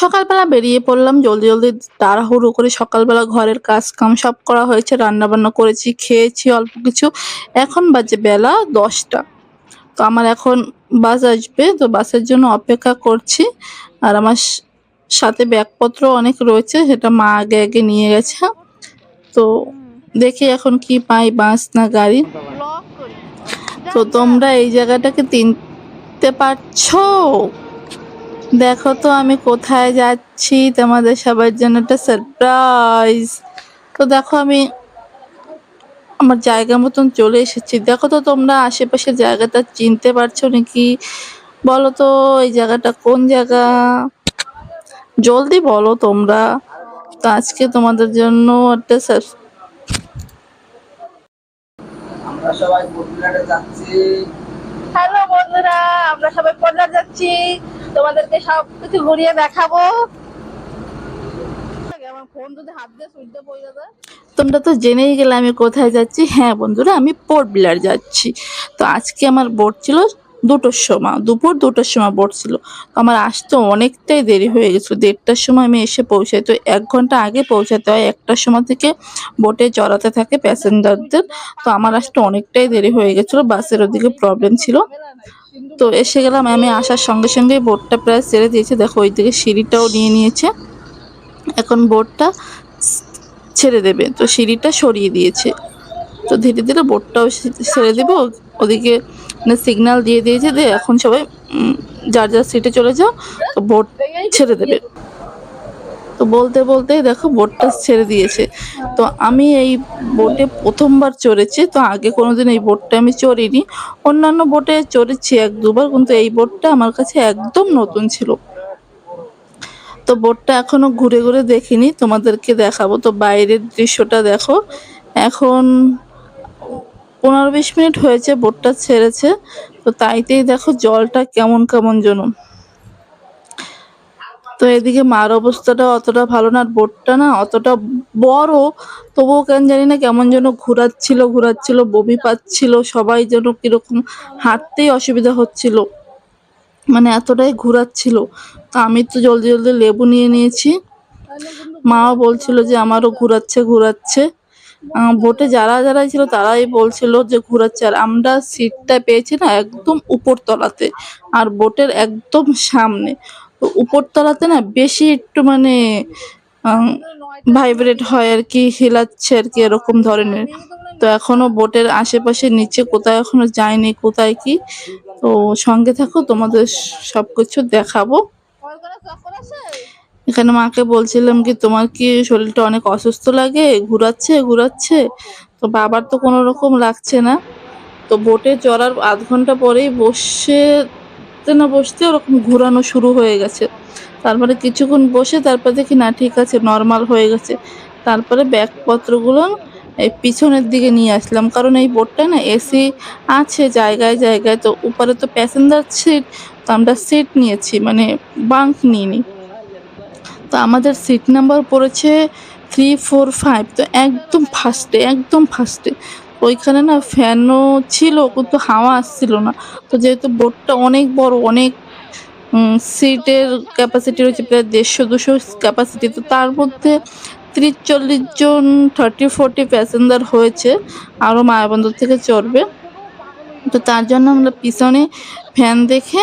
সকালবেলা বেরিয়ে পড়লাম জলদি জলদি তাড়াহুড়ো করে সকালবেলা ঘরের কাজ কাম সব করা হয়েছে রান্না বান্না করেছি খেয়েছি অল্প কিছু। এখন বাজে বেলা দশটা। তো আমার এখন বাস আসবে তো বাসের জন্য অপেক্ষা করছি। আর আমার সাথে ব্যাগপত্র অনেক রয়েছে সেটা মা আগে আগে নিয়ে গেছে। তো দেখি এখন কি পাই বাস না গাড়ি। তো তোমরা এই জায়গাটাকে চিনতে পারছ? দেখো তো আমি কোথায় যাচ্ছি, তোমাদের সবার জন্য একটা সারপ্রাইজ তো দেখো আমি আমার জায়গা মতন চলে এসেছি। দেখো তো তোমরা আশেপাশে জায়গাটা চিনতে পারছ নাকি? বলো তো, এই জায়গাটা কোন জায়গা? জলদি বলো তোমরা। তো আজকে তোমাদের জন্য একটা সার- আমরা সবাই যাচ্ছি। হ্যালো বন্ধুরা, আমরা সবাই পল্লা যাচ্ছি। তোমাদেরকে সব কিছু ঘুরিয়ে দেখাবো। তোমরা তো জেনেই গেলে আমি কোথায় যাচ্ছি। হ্যাঁ বন্ধুরা, আমি পোর্ট বিলার যাচ্ছি। তো আজকে আমার বোর্ড ছিল দুটোর সময়, দুপুর দুটোর সময় বোট ছিল। আমার আসতে অনেকটাই দেরি হয়ে গেছিল। দেড়টার সময় আমি এসে পৌঁছাই। তো এক ঘণ্টা আগে পৌঁছাতে হয়। একটার সময় থেকে বোটে চড়াতে থাকে প্যাসেঞ্জারদের তো আমার আসতে অনেকটাই দেরি হয়ে গেছিল। বাসের ওদিকে প্রবলেম ছিল। তো এসে গেলাম। আমি আসার সঙ্গে সঙ্গে বোটটা প্রায় ছেড়ে দিয়েছে। দেখো ওই দিকে সিঁড়িটাও নিয়ে নিয়েছে। এখন বোটটা ছেড়ে দেবে। তো সিঁড়িটা সরিয়ে দিয়েছে। তো ধীরে ধীরে বোটটাও ছেড়ে দেবে। ওদিকে সিগন্যাল দিয়ে দিয়েছে যে এখন সবাই যার যার সিটে চলে যাও, তো বোট ছেড়ে দেবে। তো বলতে বলতে দেখো বোটটা ছেড়ে দিয়েছে। তো আমি এই বোটে প্রথমবার চড়েছি, তো আগে কোনোদিন এই বোটটা আমি চড়িনি। অন্যান্য বোটে চড়েছি এক দুবার, কিন্তু এই বোটটা আমার কাছে একদম নতুন ছিল। তো বোটটা এখনও ঘুরে ঘুরে দেখিনি, তোমাদেরকে দেখাবো। তো বাইরের দৃশ্যটা দেখো। এখন পনেরো বিশ মিনিট হয়েছে, বোটটা ছেড়েছে। তো তাইতেই দেখো জলটা কেমন কেমন যেন। তো এদিকে মার অবস্থাটা অতটা ভালো না, আর বোটটা না অতটা বড়, তবুও কেন জানি না কেমন যেন ঘোরাচ্ছিল ঘোরাচ্ছিল, বমি পাচ্ছিল, সবাই যেন কীরকম হাঁটতেই অসুবিধা হচ্ছিল। মানে এতটাই ঘোরাচ্ছিল। তো আমি তো জলদি জলদি লেবু নিয়ে নিয়েছি। মাও বলছিল যে আমারও ঘোরাচ্ছে ঘোরাচ্ছে। বোটে যারা যারা ছিল তারাই বলছিল যে ঘোরাচ্ছে। আর আমরা সিটটা পেয়েছি না একদম উপর তলাতে আর বোটের একদম সামনে। তো উপর তলাতে না বেশি একটু মানে ভাইব্রেট হয় আর কি, হিলাচ্ছে আর কি এরকম ধরনের। তো এখনও বোটের আশেপাশে নিচে কোথায় এখনও যায়নি, কোথায় কি? তো সঙ্গে থাকো, তোমাদের সবকিছু দেখাবো। এখানে মাকে বলছিলাম কি, তোমার কি শরীরটা অনেক অসুস্থ লাগে? ঘুরাচ্ছে ঘুরাচ্ছে? তো বাবার তো কোনো রকম লাগছে না। তো বোটে চড়ার আধ ঘণ্টা পরেই বসে না বসতে ওরকম ঘোরানো শুরু হয়ে গেছে। তারপরে কিছুক্ষণ বসে তারপরে দেখি, না, ঠিক আছে নর্মাল হয়ে গেছে। তারপরে ব্যাগপত্রগুলো এই পিছনের দিকে নিয়ে আসলাম। কারণ এই বোটটা না এসি আছে জায়গায় জায়গায়। তো উপরে তো প্যাসেঞ্জার সিট তো আমরা সিট নিয়েছি মানে বাঙ্ক নিইনি। তো আমাদের সিট নাম্বার পড়েছে থ্রি ফোর ফাইভ তো একদম ফার্স্টে একদম ফার্স্টে ওইখানে না ফ্যানও ছিল, কিন্তু হাওয়া আসছিল না। তো যেহেতু বোর্ডটা অনেক বড়, অনেক সিটের ক্যাপাসিটি রয়েছে, প্রায় দেড়শো, দুশো ক্যাপাসিটি তো তার মধ্যে ত্রিশ চল্লিশ জন থার্টি ফোরটি প্যাসেঞ্জার হয়েছে আরও মায়াবন্দর থেকে চড়বে। তো তার জন্য আমরা পিছনে ফ্যান দেখে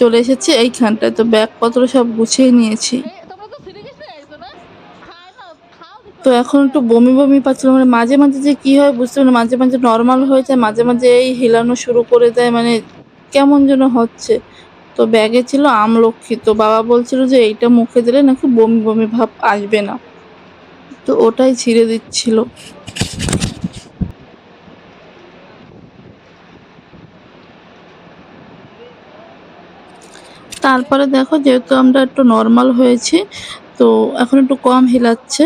চলে এসেছি এইখানটায়। তো ব্যাগপত্র সব গুছিয়ে নিয়েছি এ, তোমরা তো সিঁড়ি গেছিলে আইছো না খায় না খাও কিছু। তো এখন একটু বমি বমি পাচ্ছিল মানে মাঝে মাঝে যে কি হয় বুঝতে পারি। মাঝে মাঝে নর্মাল হয়ে যায়, মাঝে মাঝে এই হিলানো শুরু করে দেয় মানে কেমন যেন হচ্ছে তো ব্যাগে ছিল আমলক্ষী তো বাবা বলছিল যে এইটা মুখে দিলে নাকি বমি বমি ভাব আসবে না তো ওটাই ছিঁড়ে দিচ্ছিল তারপরে দেখো যেহেতু আমরা একটু নর্মাল হয়েছি, তো এখন একটু কম হিলাচ্ছে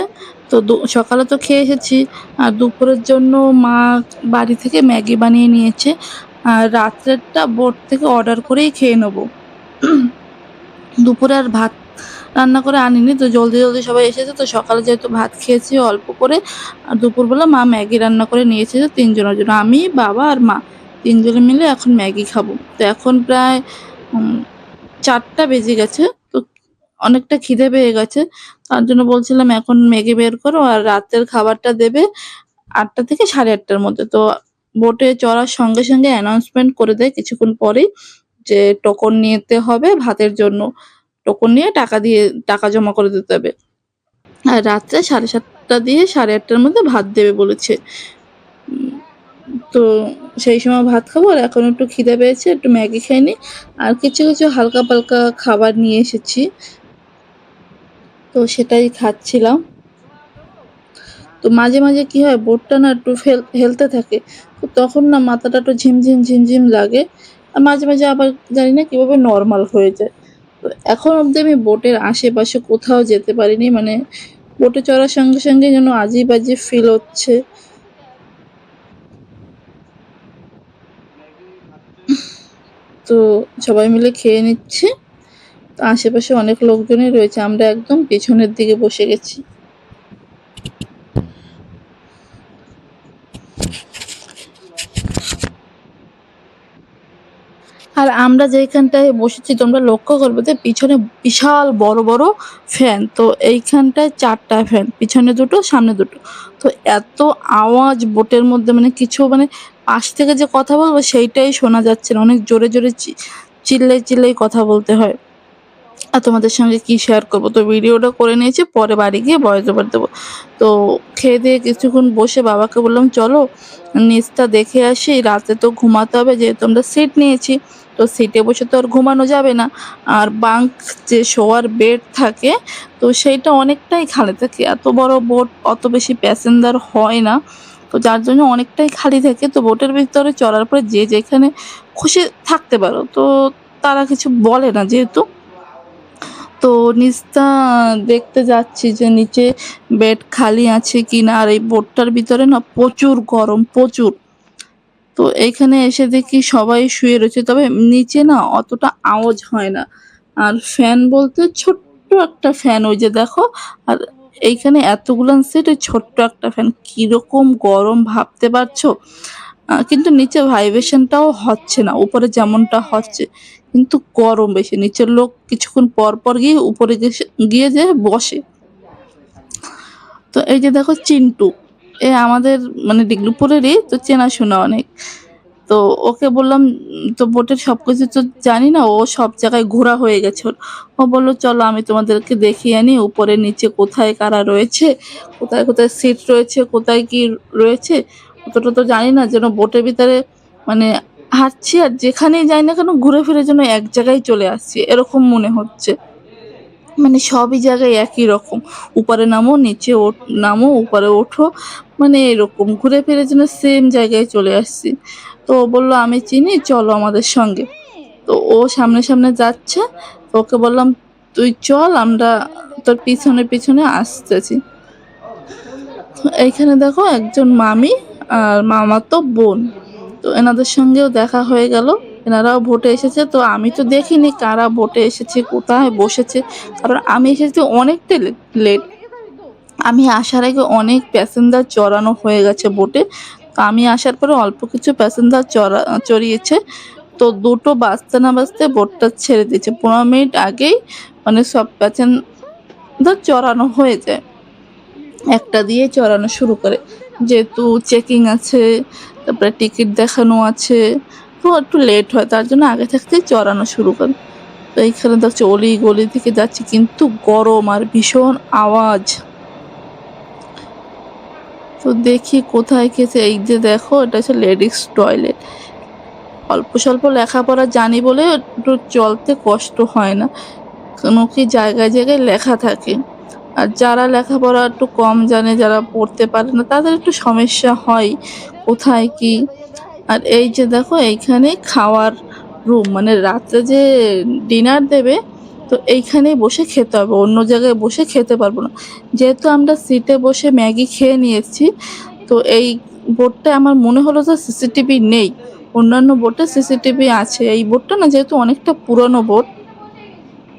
তো সকালে তো খেয়ে এসেছি। আর দুপুরের জন্য মা বাড়ি থেকে ম্যাগি বানিয়ে নিয়েছে। আর রাত্রেরটা বোট থেকে অর্ডার করেই খেয়ে নেব। দুপুরে আর ভাত রান্না করে আনিনি, তো জলদি জলদি সবাই এসেছে, তো সকালে যেহেতু ভাত খেয়েছি অল্প করে, আর দুপুরবেলা মা ম্যাগি রান্না করে নিয়ে এসেছে তিনজনের জন্য। আমি, বাবা আর মা, তিনজনে মিলে এখন ম্যাগি খাব। তো এখন প্রায় চারটা বেজে গেছে। অনেকটা খিদে পেয়ে গেছে। তার জন্য বলছিলাম, এখন ম্যাগি বের করো আর রাতের খাবারটা দেবে আটটা থেকে সাড়ে আটটার মধ্যে। তো বোটে চড়ার সঙ্গে সঙ্গে অ্যানাউন্সমেন্ট করে দেয় কিছুক্ষণ পরেই যে টোকন নিতে হবে ভাতের জন্য। টোকন নিয়ে টাকা দিয়ে, টাকা জমা করে দিতে হবে। আর রাত্রে সাড়ে সাতটা দিয়ে সাড়ে আটটার মধ্যে ভাত দেবে বলেছে। তো সেই সময় ভাত খাব আর এখন একটু খিদে পেয়েছে, একটু ম্যাগি খেয়ে নিই আর কিছু কিছু হালকা পালকা খাবার নিয়ে এসেছি। তো সেটাই খাচ্ছিলাম। তো মাঝে মাঝে কি হয়, বোটটা না একটু হেলতে থাকে, তো তখন না মাথাটা একটু ঝিমঝিম ঝিমঝিম লাগে। আর মাঝে মাঝে আবার জানি না কীভাবে নর্মাল হয়ে যায়। তো এখন অবধি আমি বোটের আশেপাশে কোথাও যেতে পারিনি মানে বোটে চড়ার সঙ্গে সঙ্গে যেন আজি বাজি ফিল হচ্ছে। তো সবাই মিলে খেয়ে নিচ্ছে। আশেপাশে অনেক লোকজনই রয়েছে, আমরা একদম পেছনের দিকে বসে গেছি। আর আমরা যেখানটায় বসেছি, তোমরা লক্ষ্য করবে যে পিছনে বিশাল বড় বড় ফ্যান। তো এইখানটায় চারটা ফ্যান, পিছনে দুটো, সামনে দুটো। তো এত আওয়াজ বোটের মধ্যে মানে কিছু মানে পাশ থেকে যে কথা বলব সেইটাই শোনা যাচ্ছে না। অনেক জোরে জোরে চি- চিল্লাই চিল্লাই কথা বলতে হয়। আর তোমাদের সঙ্গে কি শেয়ার করব? তো ভিডিওটা করে নিয়েছি, পরে বাড়ি গিয়ে ভয়েস ওভার দেবো। তো খেয়ে দিয়ে কিছুক্ষণ বসে বাবাকে বললাম, চলো নিচটা দেখে আসি, রাতে তো ঘুমাতে হবে, যেহেতু আমরা সিট নিয়েছি, তো সিটে বসে তো আর ঘুমানো যাবে না। আর বাঙ্ক যে শোয়ার বেড থাকে, তো সেইটা অনেকটাই খালি থাকে। এত বড় বোট অত বেশি প্যাসেঞ্জার হয় না। তো যার জন্য অনেকটাই খালি থাকে। তো বোটের ভিতরে চড়ার পরে যে যেখানে খুশি থাকতে পারো। তো তারা কিছু বলে না যেহেতু। তো নিচটা দেখতে যাচ্ছি যে নিচে বেড খালি আছে কি না আর এই বোটটার ভিতরে না প্রচুর গরম, প্রচুর। তো এইখানে এসে দেখি সবাই শুয়ে রয়েছে, তবে নিচে না অতটা আওয়াজ হয় না। আর ফ্যান বলতে ছোট্ট একটা ফ্যান, ওই যে দেখো, আর এইখানে এতগুলান সেট ছোট্ট একটা ফ্যান। কীরকম গরম ভাবতে পারছ? কিন্তু নিচে ভাইব্রেশনটাও হচ্ছে না, উপরে যেমনটা হচ্ছে। কিন্তু গরম বেশি, নিচের লোক কিছুক্ষণ পর পর গিয়ে উপরে গিয়ে যে বসে। তো এই যে দেখো চিন্টু, এ আমাদের মানে ডিগলুপুরেরই তো চেনাশোনা অনেক। তো ওকে বললাম, তো বোটের সব কিছু তো জানি না, ও সব জায়গায় ঘোরা হয়ে গেছে। ও বলল, চলো আমি তোমাদেরকে দেখিয়ে আনি, উপরে, নিচে কোথায় কারা রয়েছে, কোথায় কোথায় সিট রয়েছে, কোথায় কি রয়েছে। অতটা তো জানি না, যেন বোটের ভিতরে মানে হাঁটছি আর যেখানেই যাই না কেন ঘুরে ফিরে যেন এক জায়গায় চলে আসছি, এরকম মনে হচ্ছে। মানে সবই জায়গায় একই রকম। উপরে নামো, নিচে ওঠ- নামো, উপরে ওঠো মানে এরকম। ঘুরে ফিরে যেন সেম জায়গায় চলে আসছি। তো ও বলল, আমি চিনি, চলো আমাদের সঙ্গে। তো ও সামনে সামনে যাচ্ছে, তো ওকে বললাম, তুই চল, আমরা তোর পিছনে পিছনে আসতেছি। এইখানে দেখো একজন মামি আর মামা তো বোন। তো এনাদের সঙ্গেও দেখা হয়ে গেল। এনারাও ভোটে এসেছে। তো আমি তো দেখিনি কারা ভোটে এসেছে, কোথায় বসেছে। কারণ আমি এসেছি অনেকটা লেট। আমি আসার আগে অনেক প্যাসেঞ্জার চড়ানো হয়ে গেছে বোটে আমি আসার পরে অল্প কিছু প্যাসেঞ্জার চড়া, চড়িয়েছে। তো দুটো বাজতে না বাজতে বোটটা ছেড়ে দিয়েছে। পনেরো মিনিট আগেই মানে সব প্যাসেঞ্জার চড়ানো হয়ে যায়। একটা দিয়ে চড়ানো শুরু করে। যেহেতু চেকিং আছে তারপরে টিকিট দেখানো আছে। তো একটু লেট হয়, তার জন্য আগে থাকতেই চড়ানো শুরু করে। তো এইখানে দেখছি অলি গলি থেকে যাচ্ছি, কিন্তু গরম আর ভীষণ আওয়াজ। তো দেখি কোথায় খেয়েছে এই যে দেখো, এটা হচ্ছে লেডিস টয়লেট অল্প স্বল্প লেখাপড়া জানি বলে একটু চলতে কষ্ট হয় না। কোনো কি জায়গায় জায়গায় লেখা থাকে। আর যারা লেখাপড়া একটু কম জানে, যারা পড়তে পারে না, তাদের একটু সমস্যা হয়। কোথায় কি? আর এই যে দেখো, এইখানে খাওয়ার রুম মানে রাত্রে যে ডিনার দেবে, তো এইখানেই বসে খেতে হবে, অন্য জায়গায় বসে খেতে পারব না। যেহেতু আমরা সিটে বসে ম্যাগি খেয়ে নিয়েছি, তো এই বোর্ডটা আমার মনে হলো যে সিসিটিভি নেই। অন্যান্য বোর্ডে সিসিটিভি আছে। এই বোর্ডটা না যেহেতু অনেকটা পুরনো বোর্ড,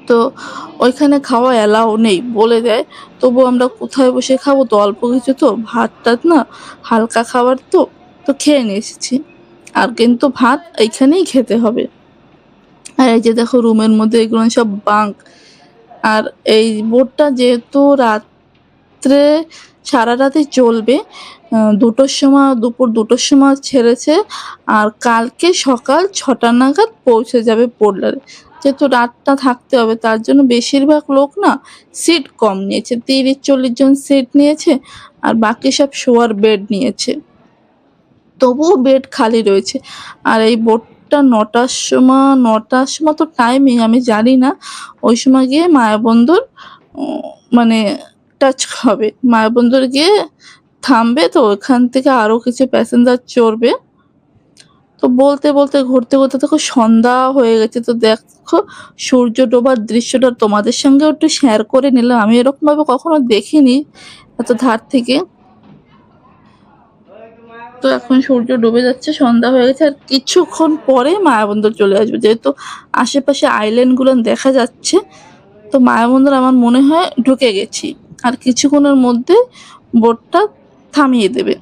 তো ওইখানে খাওয়া অ্যালাউ নেই বলে দেয়। তবু আমরা কোথায় বসে খাব? তো অল্প কিছু তো ভাত টাত না হালকা খাবার তো। তো খেয়ে নিয়ে এসেছি। আর কিন্তু ভাত এইখানেই খেতে হবে। আর এই যে দেখো রুমের মধ্যে এগুলো সব বাঙ্ক। আর এই বোটটা যেহেতু রাত্রে সারা রাতে চলবে দুটোর সময়, দুপুর দুটোর সময় ছেড়েছে, আর কালকে সকাল ছটা নাগাদ পৌঁছে যাবে পোর্টলারে যেহেতু রাতটা থাকতে হবে, তার জন্য বেশিরভাগ লোক না সিট কম নিয়েছে, তিরিশ চল্লিশ জন সিট নিয়েছে, আর বাকি সব শোয়ার বেড নিয়েছে। তবুও বেড খালি রয়েছে। আর এই বোটটা নটার সময় নটার সময় তো টাইমিং আমি জানি না। ওই সময় গিয়ে মায়াবন্দর মানে টাচ হবে। মায়াবন্দর গিয়ে থামবে তো ওখান থেকে আরও কিছু প্যাসেঞ্জার চড়বে। তো বলতে বলতে, ঘুরতে ঘুরতে দেখো সন্ধ্যা হয়ে গেছে। তো দেখো সূর্য ডোবার দৃশ্যটা তোমাদের সঙ্গে একটু শেয়ার করে নিলাম। আমি এরকমভাবে কখনো দেখিনি এত ধার থেকে। তো এখন সূর্য ডুবে যাচ্ছে, সন্ধ্যা হয়ে গেছে, আর কিছুক্ষণ পরে মায়াবন্দর চলে আসবে। যেহেতু আশেপাশে আইল্যান্ডগুলো দেখা যাচ্ছে, তো মায়াবন্দর আমার মনে হয় ঢুকে গেছি। আর কিছুক্ষণের মধ্যে বোটটা থামিয়ে দেবে।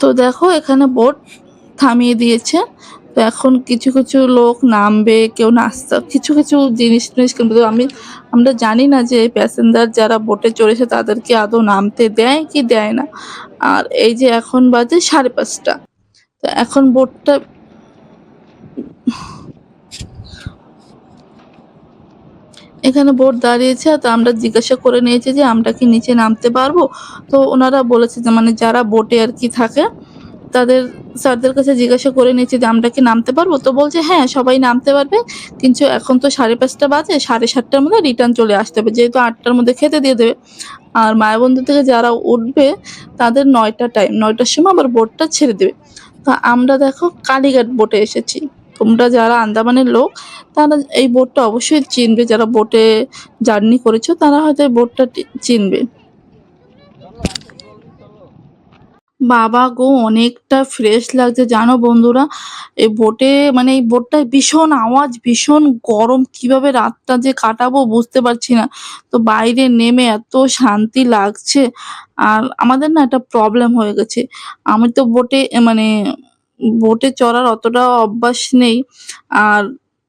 তো দেখো, এখানে বোট থামিয়ে দিয়েছে। তো এখন কিছু কিছু লোক নামবে, কেউ নাস্তা, কিছু কিছু জিনিস টিনিস কিনবে। আমি, আমরা জানি না যে প্যাসেঞ্জার যারা বোটে চড়েছে তাদেরকে আদৌ নামতে দেয় কি দেয় না। আর এই যে এখন বাজে সাড়ে পাঁচটা। তো এখন বোটটা এখানে বোট দাঁড়িয়েছে, তো আমরা জিজ্ঞাসা করে নিয়েছি যে আমরা কি নিচে নামতে পারব? তো ওনারা বলেছে যে মানে যারা বোটে আর কি থাকে তাদের স্যারদের কাছে জিজ্ঞাসা করে নিয়েছি যে, আমরা কি নামতে পারব? তো বলছে হ্যাঁ সবাই নামতে পারবে। কিন্তু এখন তো সাড়ে পাঁচটা বাজে, সাড়ে সাতটার মধ্যে রিটার্ন চলে আসতে হবে। যেহেতু আটটার মধ্যে খেতে দিয়ে দেবে। আর মায়াবন্ধু থেকে যারা উঠবে, তাদের নয়টা টাইম নয়টার সময় আবার বোটটা ছেড়ে দেবে। তো আমরা দেখো কালীঘাট বোটে এসেছি। তোমরা যারা আন্দামানের লোক, তারা এই বোটটা অবশ্যই চিনবে। যারা বোটে জার্নি করেছ, তারা হয়তো এই বোটটা চিনবে। বাবা গো, অনেকটা ফ্রেশ লাগছে। জানো বন্ধুরা, এই বোটে মানে এই বোটটায় ভীষণ আওয়াজ, ভীষণ গরম। কীভাবে রাতটা যে কাটাবো বুঝতে পারছি না। তো বাইরে নেমে এত শান্তি লাগছে। আর আমাদের না একটা প্রবলেম হয়ে গেছে। আমি তো বোটে মানে বোটে চড়ার অতটা অভ্যাস নেই। আর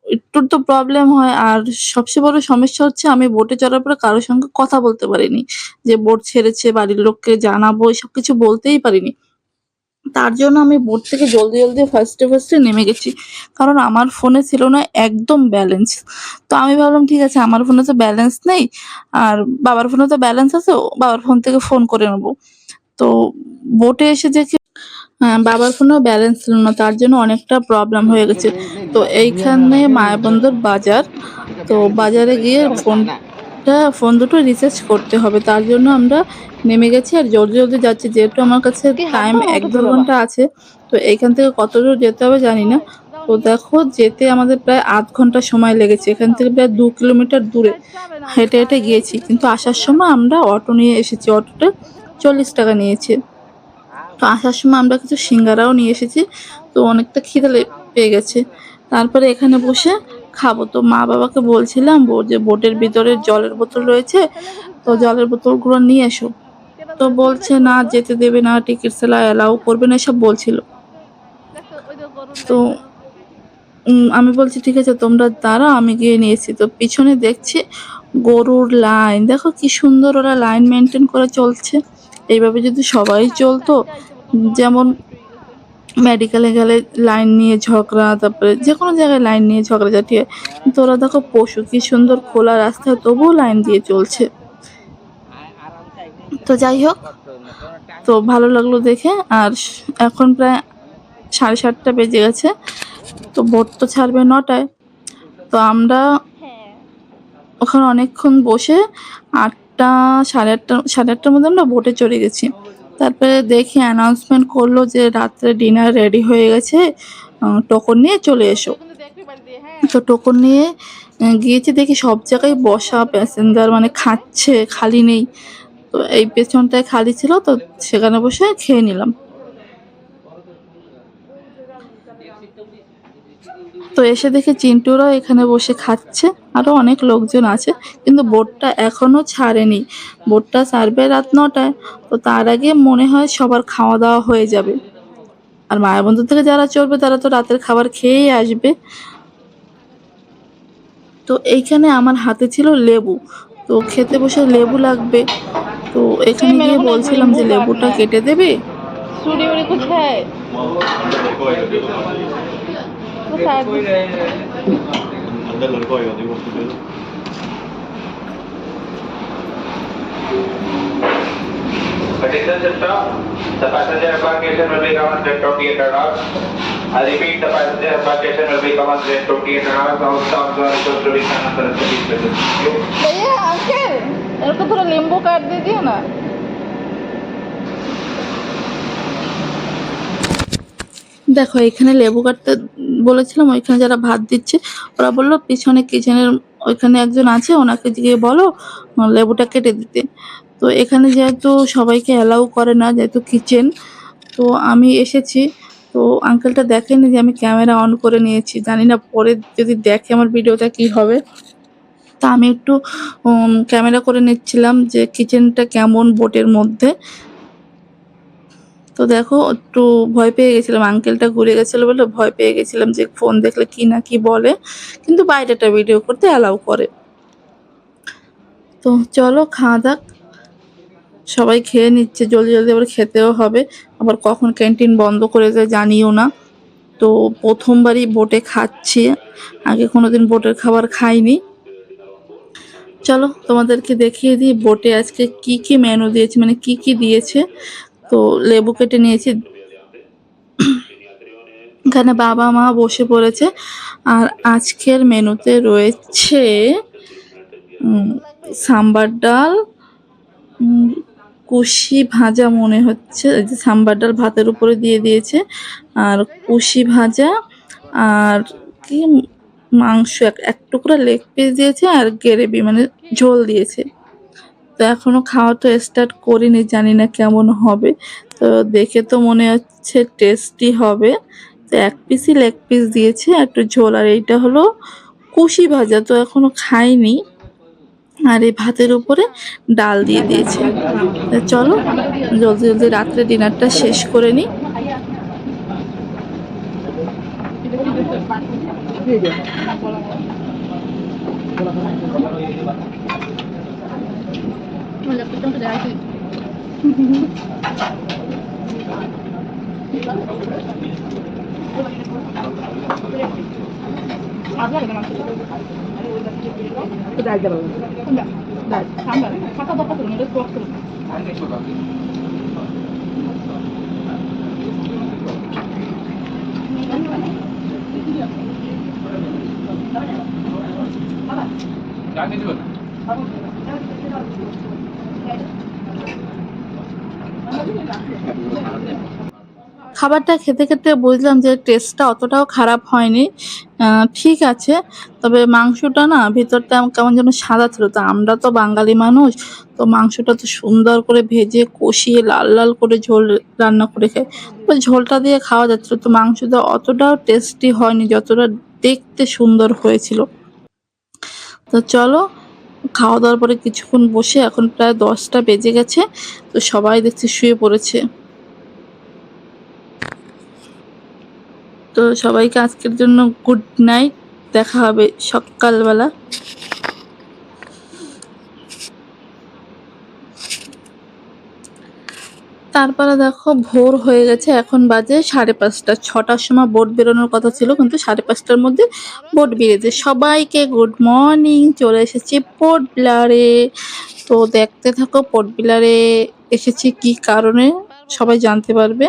একটু তো প্রবলেম হয়। আর সবচেয়ে বড় সমস্যা হচ্ছে আমি বোটে চড়ার পরে কারোর সঙ্গে কথা বলতে পারিনি। যে বোট ছেড়েছে, বাড়ির লোককে জানাব এসব কিছু বলতেই পারিনি। তার জন্য আমি বোট থেকে জলদি জলদি ফার্স্টে ফার্স্টে নেমে গেছি। কারণ আমার ফোনে ছিল না একদম ব্যালেন্স তো আমি ভাবলাম, ঠিক আছে, আমার ফোনে তো ব্যালেন্স নেই। আর বাবার ফোনে তো ব্যালেন্স আছে বাবার ফোন থেকে ফোন করে নেব। তো বোটে এসে দেখি বাবার ফোনেও ব্যালেন্স ছিল না। তার জন্য অনেকটা প্রবলেম হয়ে গেছে। তো এইখানে মায়াবন্দর বাজার। তো বাজারে গিয়ে ফোনটা ফোন দুটো রিচার্জ করতে হবে। তার জন্য আমরা নেমে গেছি আর জলদি জলদি যাচ্ছি। যেহেতু আমার কাছে টাইম এক দু ঘণ্টা আছে তো এইখান থেকে কত দূর যেতে হবে জানি না। তো দেখো যেতে আমাদের প্রায় আধ ঘণ্টা সময় লেগেছে। এখান থেকে প্রায় দু কিলোমিটার দূরে হেঁটে হেঁটে গিয়েছি। কিন্তু আসার সময় আমরা অটো নিয়ে এসেছি। অটোটা চল্লিশ টাকা নিয়েছে। তো আসার সময় আমরা কিছু সিঙ্গারাও নিয়ে এসেছি। তো অনেকটা খিদে পেয়ে গেছে। তারপরে এখানে বসে খাব। তো মা বাবাকে বলছিলাম যে বোটের ভিতরে জলের বোতল রয়েছে, তো জলের বোতলগুলো নিয়ে এসো। তো বলছে, না, যেতে দেবে না টিকিট সেলা অ্যালাউ করবে না, এসব বলছিল। তো আমি বলছি, ঠিক আছে, তোমরা দাঁড়াও, আমি গিয়ে নিয়েছি তো পিছনে দেখছি গরুর লাইন দেখো কি সুন্দর ওরা লাইন মেনটেন করে চলছে। এইভাবে যদি সবাই চলতো, যেমন মেডিকেলে গেলে লাইন নিয়ে ঝগড়া, তারপরে যে কোনো জায়গায় লাইন নিয়ে ঝগড়া ঝাঁটিয়ে কিন্তু ওরা দেখো পশু কি সুন্দর খোলা রাস্তায় তবুও লাইন দিয়ে চলছে। তো যাই হোক, তো ভালো লাগল দেখে। আর এখন প্রায় সাড়ে সাতটা বেজে গেছে, তো বোট তো ছাড়বে নটায়। তো আমরা ওখানে অনেকক্ষণ বসে আটটা, সাড়ে আটটা, সাড়ে আটটার মধ্যে আমরা বোটে চড়ে গেছি। তারপরে দেখে অ্যানাউন্সমেন্ট করল যে রাত্রে ডিনার রেডি হয়ে গেছে। টোকন নিয়ে চলে এসো। তো টোকন নিয়ে গিয়েছে দেখি সব জায়গায় বসা প্যাসেঞ্জার মানে খাচ্ছে, খালি নেই। তো এই পেছনটায় খালি ছিল, তো সেখানে বসে খেয়ে নিলাম। তো এসে দেখে চিন্টুরাও এখানে বসে খাচ্ছে। আরও অনেক লোকজন আছে, কিন্তু বোটটা এখনও ছাড়েনি। বোটটা ছাড়বে রাত নটায়, তো তার আগে মনে হয় সবার খাওয়া দাওয়া হয়ে যাবে। আর মায়াবন্ধু থেকে যারা চলবে তারা তো রাতের খাবার খেয়েই আসবে। তো এইখানে আমার হাতে ছিল লেবু। তো খেতে বসে লেবু লাগবে। তো এখানে গিয়ে বলছিলাম যে লেবুটা কেটে দেবে? तो शायद अंदर लड़का होएगा देखो उसको दे दो Attention system, the passenger embarkation will be commenced at 28 hours. I repeat, the passenger embarkation will be commenced at 28 hours. All staff are requested to be silent and please listen. Thank you. भैया uncle मेरे को थोड़ा नींबू काट दीजिए ना দেখো, এখানে লেবু কাটতে বলেছিলাম, ওইখানে যারা ভাত দিচ্ছে, ওরা বলল, পিছনে কিচেনের ওইখানে একজন আছে, ওনাকে গিয়ে বলো, লেবুটা কেটে দিতে। তো এখানে যেহেতু সবাইকে অ্যালাউ করে না, যেহেতু কিচেন তো আমি এসেছি। তো আঙ্কেলটা দেখেনি যে আমি ক্যামেরা অন করে নিয়েছি। জানি না, পরে যদি দেখে আমার ভিডিওটা কি হবে। তা আমি একটু ক্যামেরা করে নিচ্ছিলাম যে কিচেনটা কেমন বোটের মধ্যে। তো দেখো, একটু ভয় পেয়ে গেছিলাম। আঙ্কেলটা ঘুরে গেছিল বলে ভয় পেয়ে গেছিলাম যে ফোন দেখলে কি না কি বলে। কিন্তু বাইরেটা ভিডিও করতে অ্যালাউ করে। তো চলো, খাওয়া দাক সবাই খেয়ে নিচ্ছে, জলদি জলদি আবার খেতেও হবে। আবার কখন ক্যান্টিন বন্ধ করে যায় জানিও না। তো প্রথমবারই বোটে খাচ্ছি। আগে কোনোদিন বোটের খাবার খাইনি। চলো, তোমাদেরকে দেখিয়ে দিই বোটে আজকে কি কি মেনু দিয়েছে মানে কি কি দিয়েছে। তো লেবু কেটে নিয়েছি। এখানে বাবা মা বসে পড়েছে। আর আজকের মেনুতে রয়েছে সাম্বার ডাল কুশি ভাজা মনে হচ্ছে। যে সাম্বার ডাল ভাতের উপরে দিয়ে দিয়েছে। আর কুশি ভাজা আর কি মাংস, এক এক টুকরা লেগ পিস দিয়েছে আর গ্রেভি মানে ঝোল দিয়েছে। তো এখনও খাওয়া তো স্টার্ট করিনি, জানি না কেমন হবে। তো দেখে তো মনে হচ্ছে টেস্টি হবে। তো এক পিসই লেগ পিস দিয়েছে, একটু ঝোল আর এইটা হলো কুশি ভাজা, তো এখনও খাইনি। আর এই ভাতের উপরে ডাল দিয়ে দিয়েছে। চলো, জলদি জলদি রাত্রে ডিনারটা শেষ করে নিই Malapit ang dati. Kudal daw. Kudal. Kudal. Jangan itu. খাবারটা খেতে খেতে বুঝলাম যে টেস্টটা অতটাও খারাপ হয়নি। ঠিক আছে। তবে মাংসটা না, ভিতরটা কেমন যেন সাদা ছিল। তো আমরা তো বাঙালি মানুষ, তো মাংসটা তো সুন্দর করে ভেজে কষিয়ে লাল লাল করে ঝোল রান্না করে খাই। ঝোলটা দিয়ে খাওয়া যাচ্ছিল, তো মাংসটা অতটাও টেস্টি হয়নি, যতটা দেখতে সুন্দর হয়েছিল। তো চলো খাওয়া দাওয়ার পরে কিছুক্ষণ বসে এখন প্রায় দশটা বেজে গেছে, তো সবাই দেখছি শুয়ে পড়েছে। তো সবাইকে আজকের জন্য গুড নাইট দেখা হবে সকালবেলা। তারপরে দেখো ভোর হয়ে গেছে, এখন বাজে সাড়ে পাঁচটা, ছটার সময় বোট বেরোনোর কথা ছিল, কিন্তু সাড়ে পাঁচটার মধ্যে বোট বেরিয়েছে। সবাইকে গুড মর্নিং চলে এসেছি পোর্ট বিলারে তো দেখতে থাকো পোর্ট বিলারে এসেছি কি কারণে? সবাই জানতে পারবে।